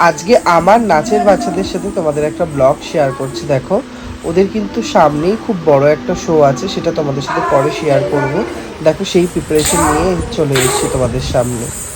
আজকে আমার নাচের বাচ্চাদের সাথে তোমাদের একটা ব্লগ শেয়ার করছি, দেখো। ওদের কিন্তু সামনেই খুব বড় একটা শো আছে, সেটা তোমাদের সাথে পরে শেয়ার করব। দেখো, সেই প্রিপারেশন নিয়ে চলে এসেছি তোমাদের সামনে।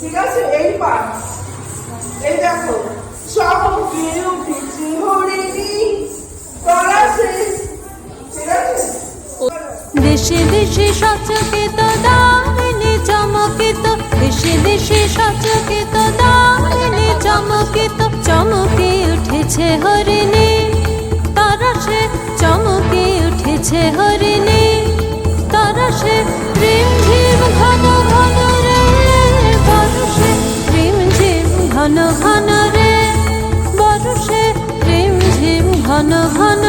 ঠিক আছে? এই পার এই দেখো দেশে দেশে সচকিত দামিনী চমকিত। দেশে দেশে সচকিত চমকিত। চমকে উঠেছে হরিণী। তরসে চমকে উঠেছে হরিণী। ঘন ঘন রে বরুষে প্রেম ঝিম ঘন ঘন